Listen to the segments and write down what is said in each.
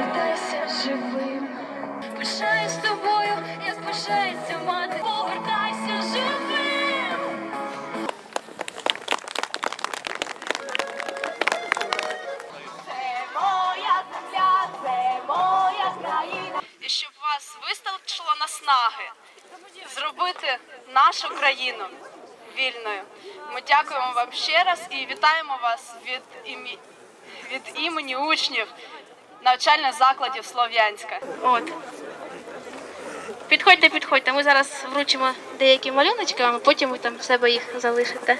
Повертайся живим. Пишаюсь тобою, як пишається мати. Повертайся живим. Це моя земля, це моя країна. і щоб вас вистачило наснаги зробити нашу країну вільною. Ми дякуємо вам ще раз і вітаємо вас від імі... від імені учнів навчальних закладів Слов'янська. От. Підходьте, підходьте. Ми зараз вручимо деякі малюночки вам, а потім ви там в себе їх залишите.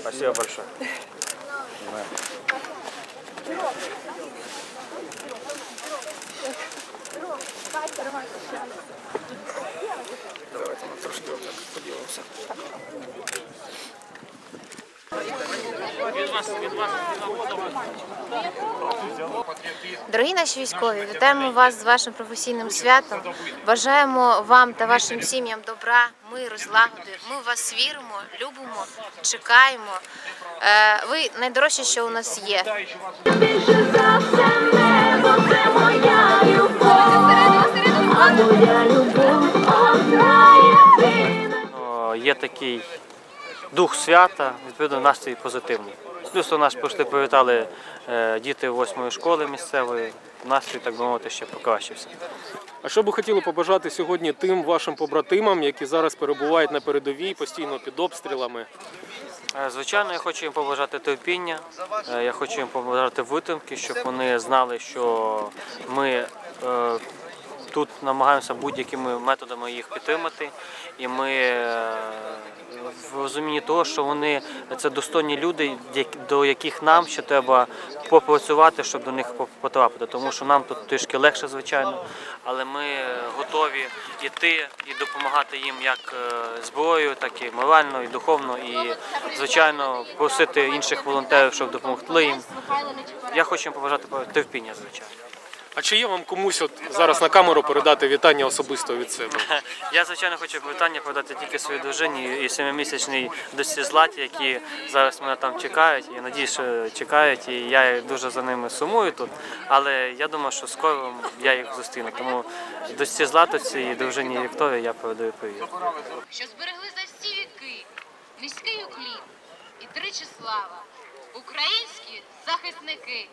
Спасибо большое. Дорогі наші військові, вітаємо вас з вашим професійним святом. Бажаємо вам та вашим сім'ям добра, миру, злагоди. Ми в вас віримо, любимо, чекаємо. Е, Ви найдорожче, що у нас є. Більше за все небо, це моя любов. А моя любов одна єдина. О, є такий дух свята, відповідно, настрій позитивний. Плюс у нас пішли привітали е, діти восьмої школи місцевої. Настрій, так би мовити, ще покращився. А що би хотіли побажати сьогодні тим вашим побратимам, які зараз перебувають на передовій, постійно під обстрілами? Е, Звичайно, я хочу їм побажати терпіння, е, я хочу їм побажати витримки, щоб вони знали, що ми тут намагаємося будь-якими методами їх підтримати. І ми е, в розумінні того, що вони це достойні люди, до яких нам ще треба попрацювати, щоб до них потрапити. Тому що нам тут трішки легше, звичайно, але ми готові йти і допомагати їм як е, зброєю, так і морально, і духовно, і звичайно просити інших волонтерів, щоб допомогли їм. Я хочу їм побажати терпіння, звичайно. А чи є вам комусь от зараз на камеру передати вітання особисто від себе? Я звичайно хочу привітання передати тільки своїй дружині і семимісячній дочці Златі, які зараз мене там чекають. Я надію, що чекають, і я дуже за ними сумую тут. Але я думаю, що скоро я їх зустріну. Тому дочці Златовці і дружині Вікторії я передаю привіт. що зберегли за всі віки низький уклін і тричі слава, українські захисники.